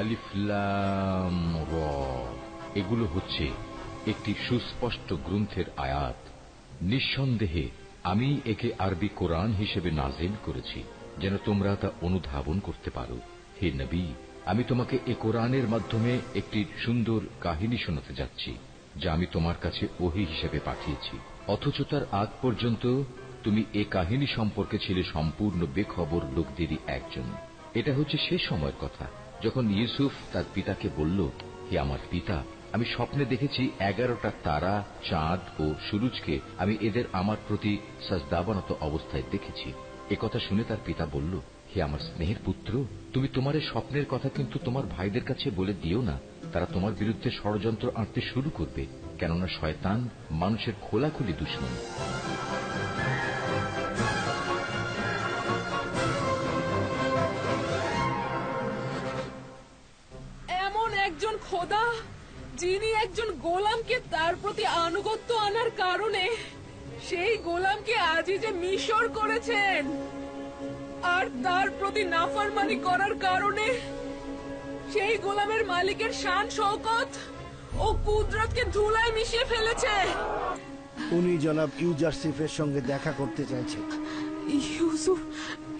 আলিফলাম এগুলো হচ্ছে একটি সুস্পষ্ট গ্রন্থের আয়াত। নিঃসন্দেহে, আমি একে আরবি কোরআন হিসেবে নাজেল করেছি, যেন তোমরা তা অনুধাবন করতে পারো। হে নবী, আমি তোমাকে এ কোরআনের মাধ্যমে একটি সুন্দর কাহিনী শোনাতে যাচ্ছি, যা আমি তোমার কাছে ওহি হিসেবে পাঠিয়েছি। অথচ তার আগ পর্যন্ত তুমি এ কাহিনী সম্পর্কে ছিলে সম্পূর্ণ বেখবর লোকদেরই একজন। এটা হচ্ছে সে সময়ের কথা। যখন ইউসুফ তার পিতাকে বলল, হে আমার পিতা, আমি স্বপ্নে দেখেছি এগারোটা তারা, চাঁদ ও সুরুজকে আমি এদের আমার প্রতি সাজদাবানত অবস্থায় দেখেছি। একথা শুনে তার পিতা বলল, হে আমার স্নেহের পুত্র, তুমি তোমার স্বপ্নের কথা কিন্তু তোমার ভাইদের কাছে বলে দিও না। তারা তোমার বিরুদ্ধে ষড়যন্ত্র আঁটতে শুরু করবে, কেননা শয়তান মানুষের খোলাখুলি দুশ্মন। একজন খোদা, যিনি একজন গোলামকে তার প্রতি আনুগত্য আনার কারণে সেই গোলামকে আজই যে মিশর করেছেন, আর তার প্রতি নাফরমানি করার কারণে সেই গোলামের মালিকের শান শওকত ও কুদরতকে ধুলায় মিশিয়ে ফেলেছে। উনি জনাব ইউজারসিফের সঙ্গে দেখা করতে চাইছেন। ইউসুফ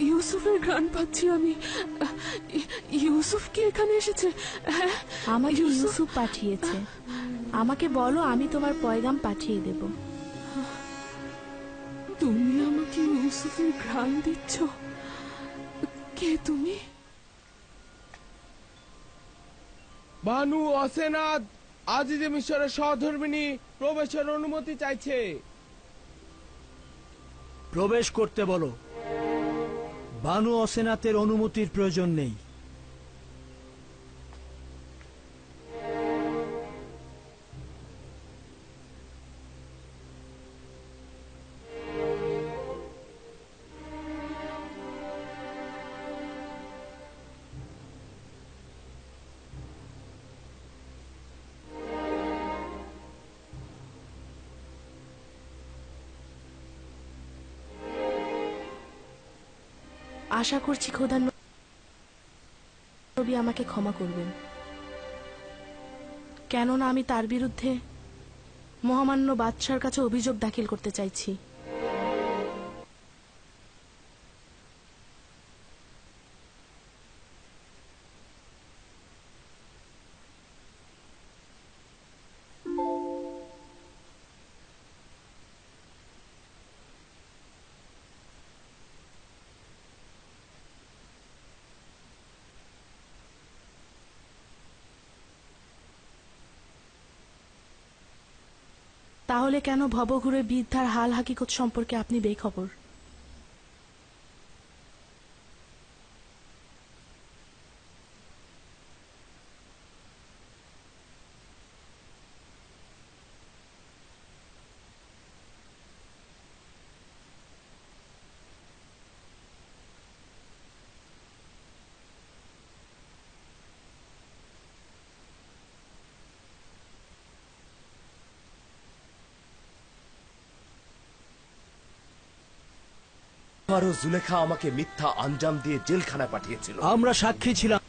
ইউসুফের গান পাচ্ছি আমি। ইউসুফ কি এখানে এসেছে? হ্যাঁ? আমাকে ইউসুফ পাঠিয়েছে। আমাকে বলো আমি তোমার পয়গাম পাঠিয়ে দেব। তুমি আমাকে ইউসুফের ঘ্রাণ দিচ্ছ। কে তুমি? বানু অসেনাদ আজিজে মিশরের সহধর্মিনী প্রবেশের অনুমতি চাইছে। প্রবেশ করতে বলো। বানু অসেনাতের অনুমতির প্রয়োজন নেই। আশা করছি খোদা নবী আমাকে ক্ষমা করবেন। কেননা আমি তার বিরুদ্ধে মহামান্য বাদশার কাছে অভিযোগ দাখিল করতে চাইছি। তাহলে কেন ভবঘুরে বৃদ্ধার হাল হাকিকত সম্পর্কে আপনি বেখবর? জুলেখা আমাকে মিথ্যা আঞ্জাম দিয়ে জেলখানায় পাঠিয়েছিল। আমরা সাক্ষী ছিলাম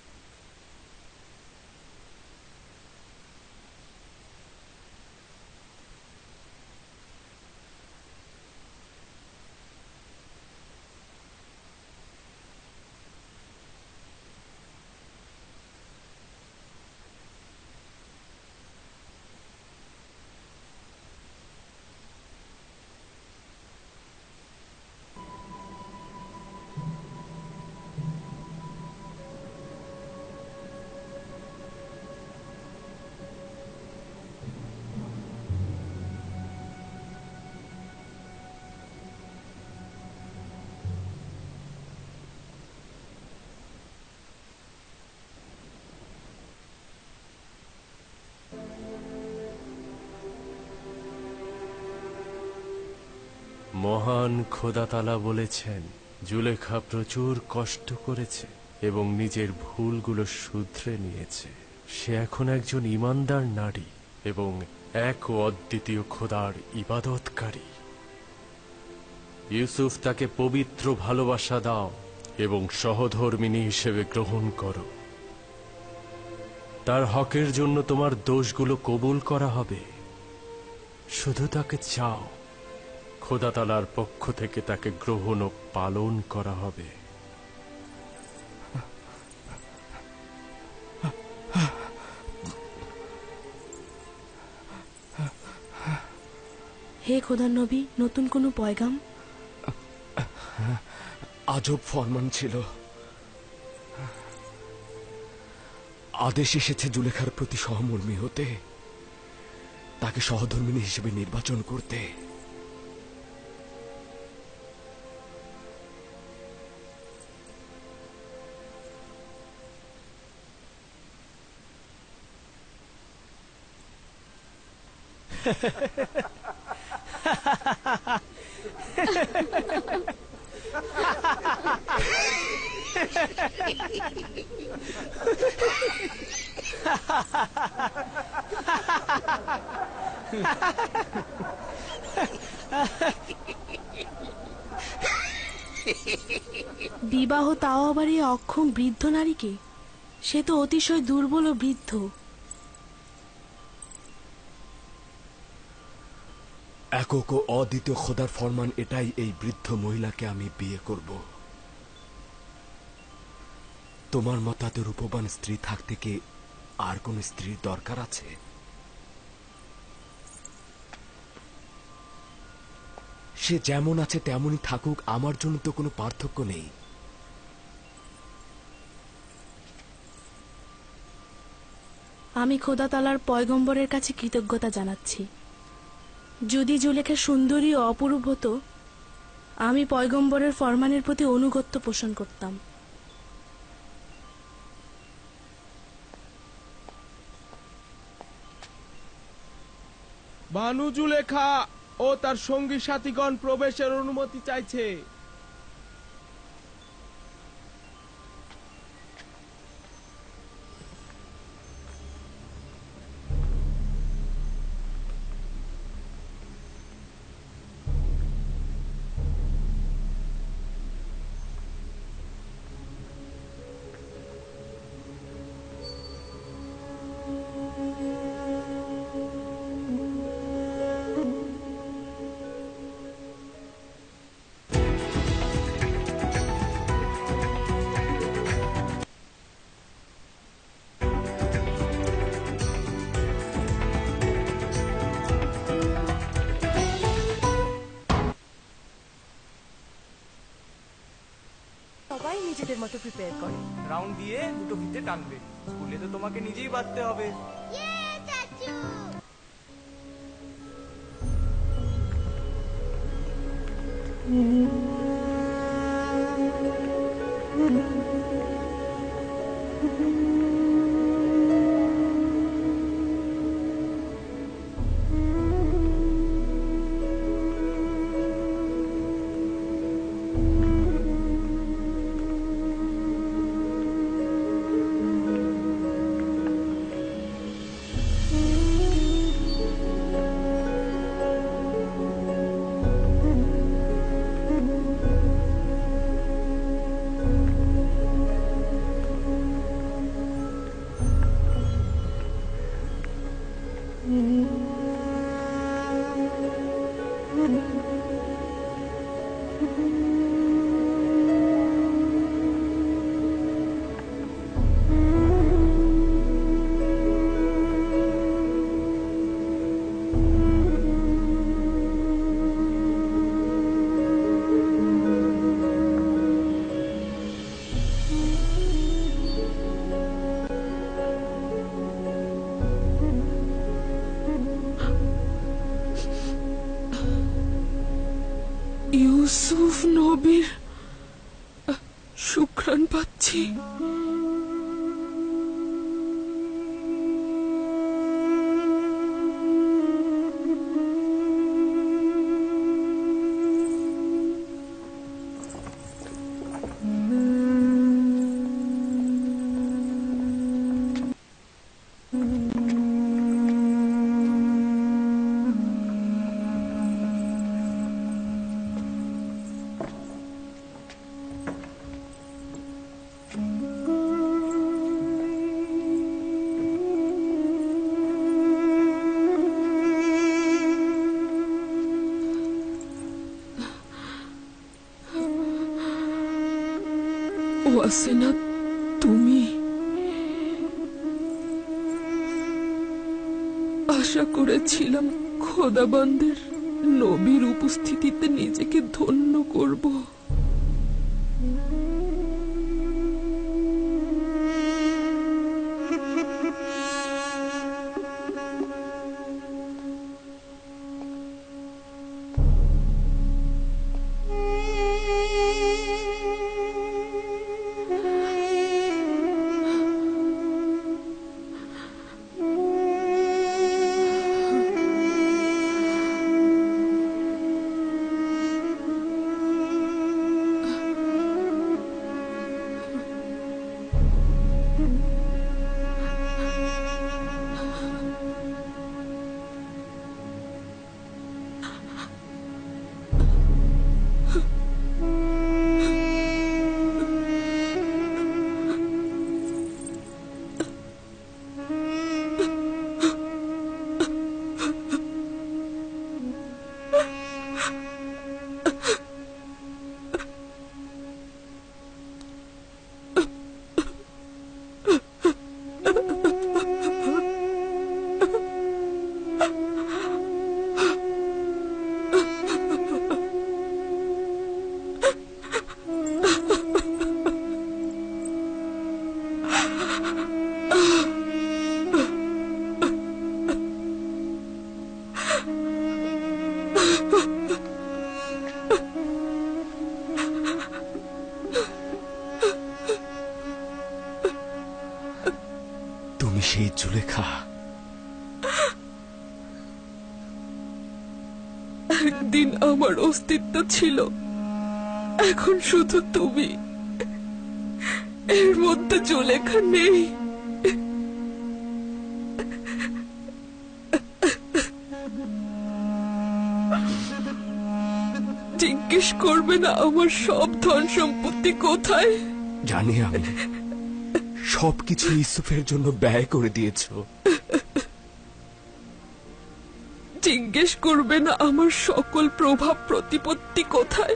মহান খোদাতালা বলেছেন, জুলেখা প্রচুর কষ্ট করেছে এবং নিজের ভুলগুলো শুধরে নিয়েছে। সে এখন একজন ইমানদার নারী এবং এক ও অদ্বিতীয় খোদার ইবাদতকারী। ইউসুফ তাকে পবিত্র ভালোবাসা দাও এবং সহধর্মিনী হিসেবে গ্রহণ করো। তার হকের জন্য তোমার দোষগুলো কবুল করা হবে। শুধু তাকে চাও। খোদা তালার পক্ষ থেকে তাকে গ্রহণ ও পালন করা হবে। হে খোদার নবী নতুন কোনো পয়গাম? আজব ফরমান ছিল। আদেশ এসেছে জুলেখার প্রতি সহমর্মী হতে তাকে সহধর্মিনী হিসেবে নির্বাচন করতে। বিবাহ তাও আবার এই অক্ষম বৃদ্ধ নারীকে? সে তো অতিশয় দুর্বল ও বৃদ্ধ। একক ও অদ্বিতীয় খোদার ফরমান এটাই এই বৃদ্ধ মহিলাকে আমি বিয়ে করব। তোমার মতাতে রূপবান স্ত্রী থাকতে কি আর কোন স্ত্রীর দরকার আছে? সে যেমন আছে তেমনই থাকুক, আমার জন্য তো কোনো পার্থক্য নেই। আমি খোদা তালার পয়গম্বরের কাছে কৃতজ্ঞতা জানাচ্ছি। যদি জুলেখা সুন্দরী ও অপরূপ হতো, আমি পয়গম্বরের ফরমানের প্রতি অনুগত্য পোষণ করতাম। বানু জুলেখা ও তার সঙ্গী সাথীগণ প্রবেশের অনুমতি চাইছে। সবাই নিজেদের মতো প্রিপেয়ার করে। রাউন্ড দিয়ে দুটো ফিতে টানবে। স্কুলে তো তোমাকে নিজেই বাঁধতে হবে। ইউসুফ ওয়াসেনা তুমি? আশা করেছিলাম খোদাবান্দের নবীর উপস্থিতিতে নিজেকে ধন্য করব। তুমি সেই জুলেখা একদিন আমার অস্তিত্ব ছিল। এখন শুধু তুমি। এর মধ্যে জুলেখা নেই। জিজ্ঞেস করবে না আমার সব ধন সম্পত্তি কোথায়? জানি আমি। সবকিছু ইউসুফের জন্য ব্যয় করে দিয়েছ। জিজ্ঞেস করবে না আমার সকল প্রভাব প্রতিপত্তি কোথায়?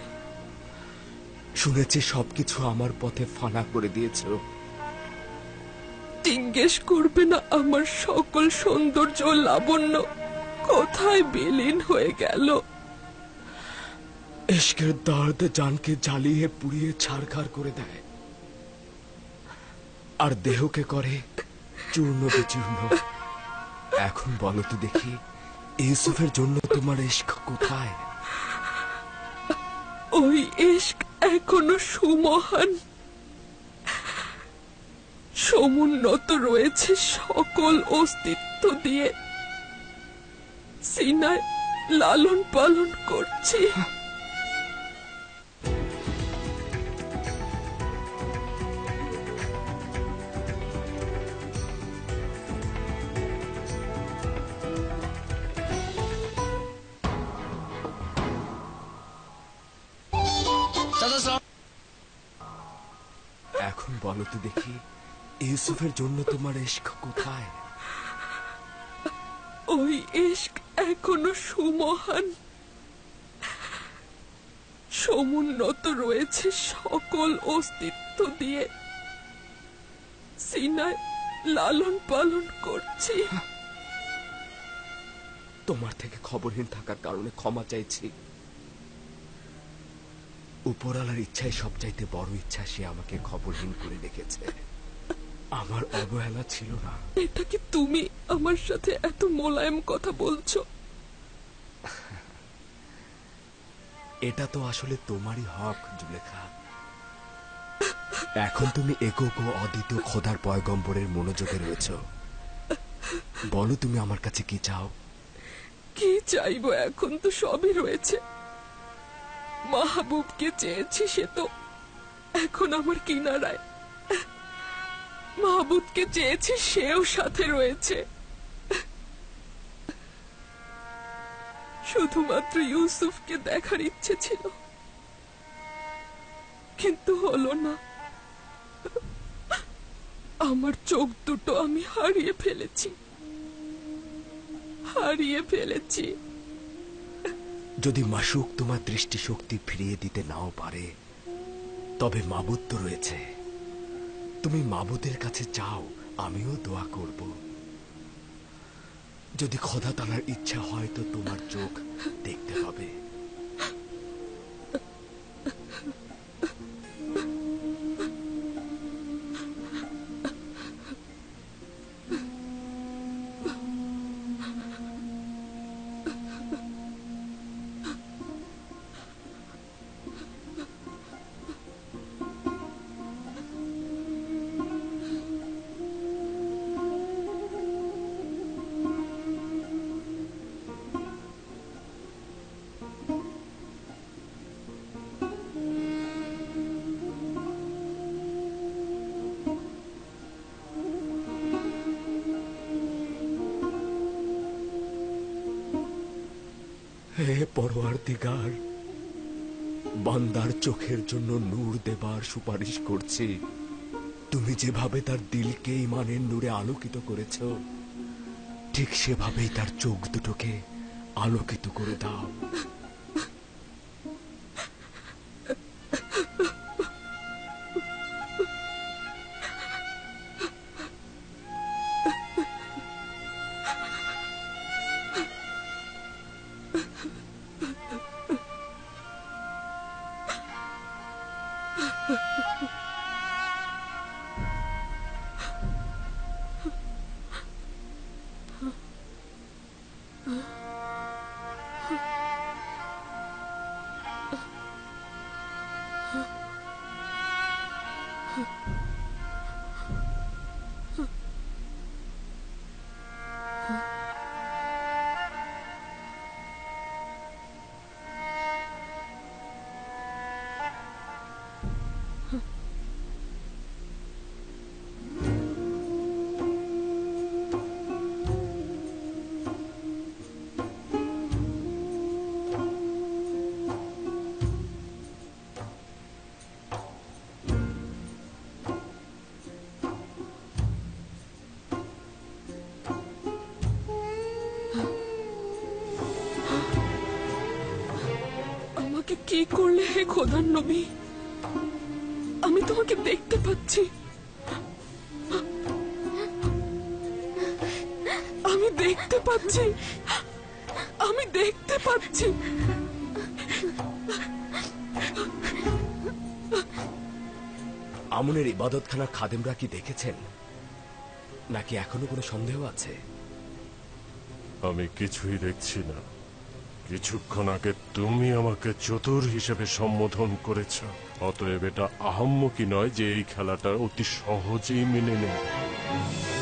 শুনেছি সবকিছু আমার পথে ফানা করে দিয়েছ। জিজ্ঞেস করবে না আমার সকল সৌন্দর্য লাবণ্য কোথায় বিলীন হয়ে গেল? ইশকের দর্দ জানকে জ্বালিয়ে পুড়িয়ে ছাড়খাড় করে দেয়। আর দেহকে করে চূর্ণ বিচূর্ণ। এখন বলো তো দেখি, ইউসুফের জন্য তোমার ইশক কোথায়? ওই ইস্ক এখনও সুমহান। সমুন্নত রয়েছে সকল অস্তিত্ব দিয়ে। সিনায় লালন পালন করছি। এখন তো দেখি। ইউসুফের জন্য তোমার ইশক কোথায়? ওই ইস্ক এখনও সুমহান। সমুন্নত রয়েছে সকল অস্তিত্ব দিয়ে। সিনায় লালন পালন করছি। তোমার থেকে খবরহীন থাকার কারণে ক্ষমা চাইছি। উপরালার ইচ্ছাই সবচাইতে বড় ইচ্ছা সে আমাকে খবরহীন করে রেখেছে। আমার অবহেলা ছিল না। এটা কি তুমি আমার সাথে এত মোলায়েম কথা বলছো? এটা তো আসলে তোমারই হক জুলেখা। এখন তুমি একক ও অদ্বিতীয় খোদার পয়গম্বরের মনোযোগে রয়েছ। বলো তুমি আমার কাছে কি চাও? কি চাইব এখন তো সবই রয়েছে। মাহবুবকে চেয়েছি সে তো এখন আমার কিনারায়। মাহবুবকে চেয়েছি সেও সাথে রয়েছে। শুধুমাত্র ইউসুফকে দেখার ইচ্ছে ছিল। কিন্তু হলো না। আমার চোখ দুটো আমি হারিয়ে ফেলেছি। হারিয়ে ফেলেছি। যদি মাসুক তোমার দৃষ্টিশক্তি ফিরিয়ে দিতে নাও পারে, তবে মাবুদ তো রয়েছে। তুমি মাবুদের কাছে চাও, আমিও দোয়া করব। যদি খোদা তালার ইচ্ছা হয়, তো তোমার চোখ দেখতে হবে। হে পরোয়ার দিগার বান্দার চোখের জন্য নূর দেবার সুপারিশ করছি। তুমি যেভাবে তার দিলকে ইমানের নূরে আলোকিত করেছ, ঠিক সেভাবেই তার চোখ দুটোকে আলোকিত করে দাও। খোদার নবী আমি তোমাকে দেখতে পাচ্ছি। আমি দেখতে পাচ্ছি। আমি দেখতে পাচ্ছি। আমনের ইবাদতখানা খাদেমরা কি দেখেছেন? নাকি এখনও কোনো সন্দেহ আছে? আমি কিছুই দেখছি না। কিছুক্ষণ আগে তুমি আমাকে চতুর হিসেবে সম্বোধন করেছ। অতএব এটা আহাম্মকি নয় যে এই খেলাটা অতি সহজেই মেনে নেব।